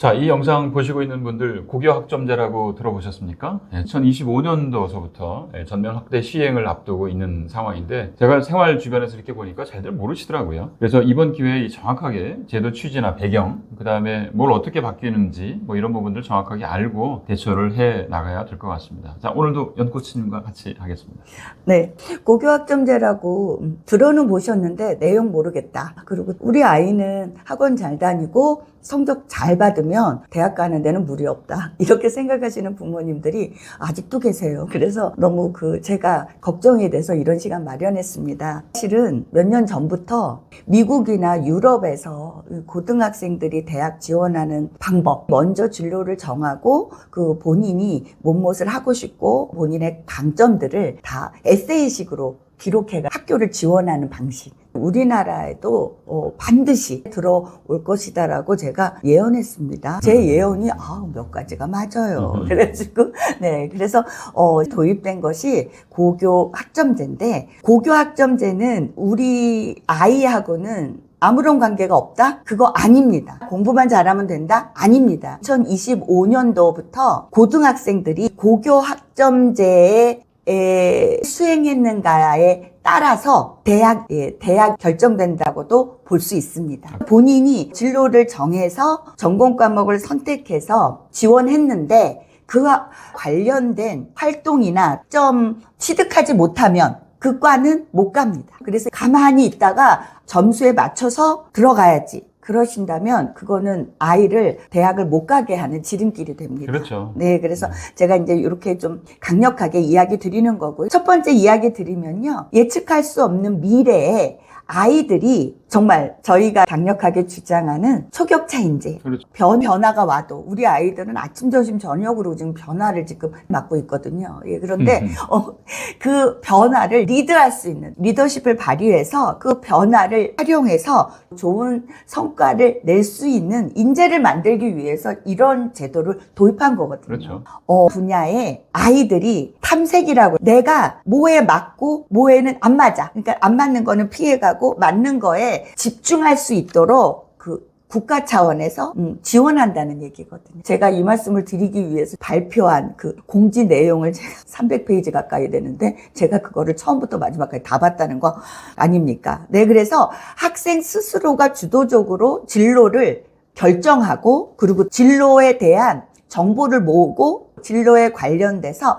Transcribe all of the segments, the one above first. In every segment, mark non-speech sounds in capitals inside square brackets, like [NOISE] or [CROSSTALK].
자, 이 영상 보시고 있는 분들 고교 학점제라고 들어보셨습니까? 2025년도서부터 전면 확대 시행을 앞두고 있는 상황인데 제가 생활 주변에서 이렇게 보니까 잘들 모르시더라고요. 그래서 이번 기회에 이 정확하게 제도 취지나 배경, 그 다음에 뭘 어떻게 바뀌는지 뭐 이런 부분들 정확하게 알고 대처를 해 나가야 될 것 같습니다. 자, 오늘도 연코치님과 같이 하겠습니다. 네. 고교 학점제라고 음, 들어는 보셨는데 내용 모르겠다. 그리고 우리 아이는 학원 잘 다니고 성적 잘 받으면 대학 가는 데는 무리 없다. [LAUGHS] 이렇게 생각하시는 부모님들이 아직도 계세요. 그래서 너무 그 제가 걱정이 돼서 이런 시간 마련했습니다. 실은 몇 년 전부터 미국이나 유럽에서 고등학생들이 대학 지원하는 방법, 먼저 진로를 정하고 그 본인이 뭔뭇을 하고 싶고 본인의 강점들을 다 에세이식으로 기록해가 학교를 지원하는 방식. 우리나라에도 어, 반드시 들어올 것이다라고 제가 예언했습니다. 제 예언이 아, 몇 가지가 맞아요. 음. 그래가지고 [LAUGHS] 네 그래서 어, 도입된 것이 고교 학점제인데 고교 학점제는 우리 아이하고는 아무런 관계가 없다? 그거 아닙니다. 공부만 잘하면 된다? 아닙니다. 2025년도부터 고등학생들이 고교 학점제에 에, 수행했는가에 따라서 대학, 예, 대학 결정된다고도 볼 수 있습니다. 본인이 진로를 정해서 전공 과목을 선택해서 지원했는데 그와 관련된 활동이나 점 취득하지 못하면 그 과는 못 갑니다. 그래서 가만히 있다가 점수에 맞춰서 들어가야지. 그러신다면 그거는 아이를 대학을 못 가게 하는 지름길이 됩니다. 그렇죠. 네, 그래서 제가 이제 이렇게 좀 강력하게 이야기 드리는 거고요. 첫 번째 이야기 드리면요. 예측할 수 없는 미래에 아이들이 정말 저희가 강력하게 주장하는 초격차 인재. 그렇죠. 변, 변화가 와도 우리 아이들은 아침, 점심, 저녁으로 지금 변화를 지금 맡고 있거든요. 예, 그런데 음. 어, 그 변화를 리드할 수 있는 리더십을 발휘해서 그 변화를 활용해서 좋은 성과를 낼 수 있는 인재를 만들기 위해서 이런 제도를 도입한 거거든요. 그렇죠. 어, 분야에 아이들이 탐색이라고 내가 뭐에 맞고 뭐에는 안 맞아. 그러니까 안 맞는 거는 피해가고 맞는 거에 집중할 수 있도록 그 국가 차원에서 음, 지원한다는 얘기거든요. 제가 이 말씀을 드리기 위해서 발표한 그 공지 내용을 제가 [LAUGHS] 300페이지 가까이 되는데 제가 그거를 처음부터 마지막까지 다 봤다는 거 아닙니까? 네, 그래서 학생 스스로가 주도적으로 진로를 결정하고 그리고 진로에 대한 정보를 모으고 진로에 관련돼서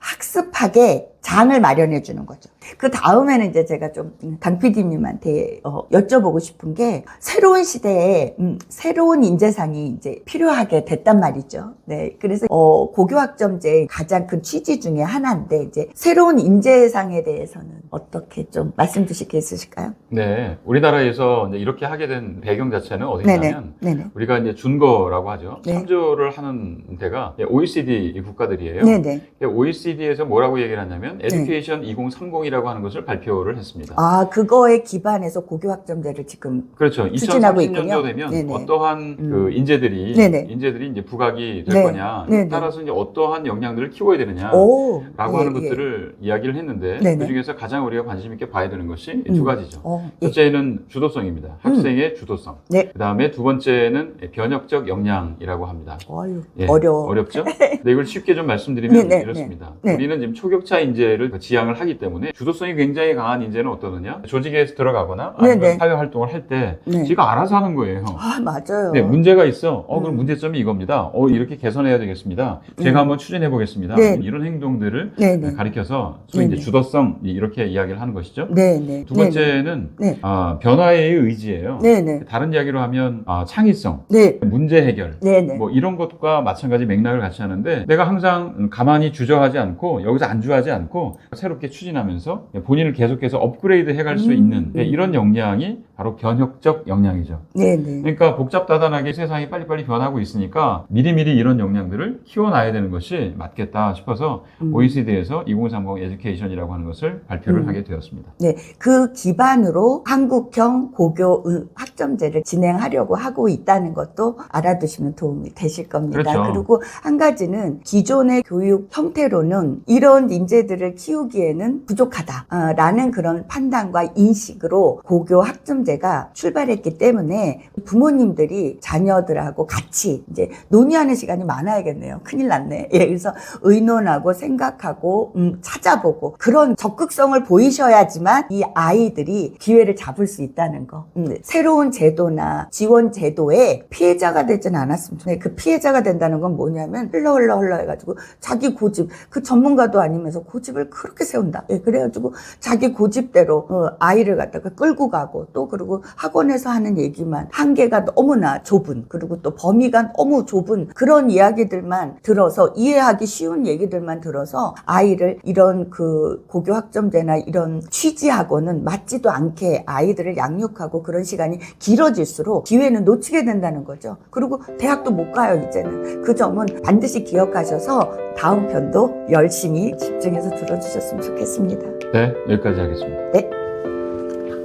학습하게 장을 마련해 주는 거죠. 그 다음에는 이제 제가 좀강 PD님한테 어, 여쭤보고 싶은 게 새로운 시대에 음, 새로운 인재상이 이제 필요하게 됐단 말이죠. 네, 그래서 어, 고교학점제 가장 큰 취지 중에 하나인데 이제 새로운 인재상에 대해서는 어떻게 좀 말씀 주실 게 있으실까요? 네. 우리나라에서 이렇게 하게 된 배경 자체는 네네, 어디냐면 네네, 우리가 이제 준거라고 하죠. 네. 참조를 하는 데가 OECD 국가들이에요. 네네. OECD에서 뭐라고 얘기를 하냐면 에듀케이션 2030이라고 하는 것을 발표를 했습니다. 아 그거에 기반해서 고교 학점제를 지금 그렇죠. 추진하고 2030년도 있군요. 되면 네네. 어떠한 음. 그 인재들이 네네. 인재들이 이제 부각이 될 네. 거냐 네네. 따라서 이제 어떠한 역량들을 키워야 되느냐. 오 라고 예, 하는 예. 것들을 이야기를 했는데 네네. 그 중에서 가장 우리가 관심 있게 봐야 되는 것이 음. 두 가지죠. 어, 예. 첫째는 주도성입니다. 학생의 주도성. 네. 그 다음에 두 번째는 변혁적 역량이라고 합니다. 어휴, 예, 어려워. 어렵죠? [LAUGHS] 근데 이걸 쉽게 좀 말씀드리면 네, 네, 이렇습니다. 네. 우리는 지금 초격차 인재를 지향을 하기 때문에 주도성이 굉장히 강한 인재는 어떠느냐? 조직에 들어가거나 네, 아니면 네. 사회 활동을 할때 네. 지가 알아서 하는 거예요. 아 맞아요. 네, 문제가 있어. 어, 그럼 음. 문제점이 이겁니다. 어, 이렇게 개선해야 되겠습니다. 제가 음. 한번 추진해 보겠습니다. 네. 이런 행동들을 네 네. 가리켜서 소위 이제 네네. 주도성 이렇게 이야기를 하는 것이죠. 네 네. 두 번째는 네. 아, 변화의 의지예요. 네 네. 다른 이야기로 하면 아, 창의성, 네. 문제 해결, 네 네. 뭐 이런 것과 마찬가지 맥락을 같이 하는데 내가 항상 가만히 주저하지 않고 여기서 안주하지 않고 새롭게 추진하면서 본인을 계속해서 업그레이드 해갈 수 음. 있는 이런 역량이 바로 변혁적 역량이죠. 네네. 그러니까 복잡다단하게 세상이 빨리빨리 변하고 있으니까 미리미리 이런 역량들을 키워놔야 되는 것이 맞겠다 싶어서 음. OECD에서 2030 에듀케이션이라고 하는 것을 발표를 음. 하게 되었습니다. 네. 그 기반으로 한국형 고교 의- 학점제를 진행하려고 하고 있다는 것도 알아두시면 도움이 되실 겁니다. 그렇죠. 그리고 한 가지는 기존의 교육 형태로는 이런 인재들을 키우기에는 부족하다라는 그런 판단과 인식으로 고교 학점제 가 출발했기 때문에 부모님들이 자녀들하고 같이 이제 논의하는 시간이 많아야겠네요. 큰일 났네. [LAUGHS] 예, 그래서 의논하고 생각하고 음, 찾아보고 그런 적극성을 보이셔야지만 이 아이들이 기회를 잡을 수 있다는 거. 음, 새로운 제도나 지원 제도에 피해자가 되진 않았으면 좋겠어요. 그 피해자가 된다는 건 뭐냐면 흘러 흘러 흘러 해가지고 자기 고집 그 전문가도 아니면서 고집을 그렇게 세운다. 예, 그래가지고 자기 고집대로 어, 아이를 갖다가 끌고 가고 또 그리고 학원에서 하는 얘기만 한계가 너무나 좁은 그리고 또 범위가 너무 좁은 그런 이야기들만 들어서 이해하기 쉬운 얘기들만 들어서 아이를 이런 그 고교 학점제나 이런 취지하고는 맞지도 않게 아이들을 양육하고 그런 시간이 길어질수록 기회는 놓치게 된다는 거죠. 그리고 대학도 못 가요 이제는 그 점은 반드시 기억하셔서 다음 편도 열심히 집중해서 들어주셨으면 좋겠습니다. 네, 여기까지 하겠습니다. 네.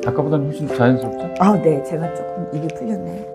아까보다는 훨씬 자연스럽죠? 아, 네, 제가 조금 입이 풀렸네요.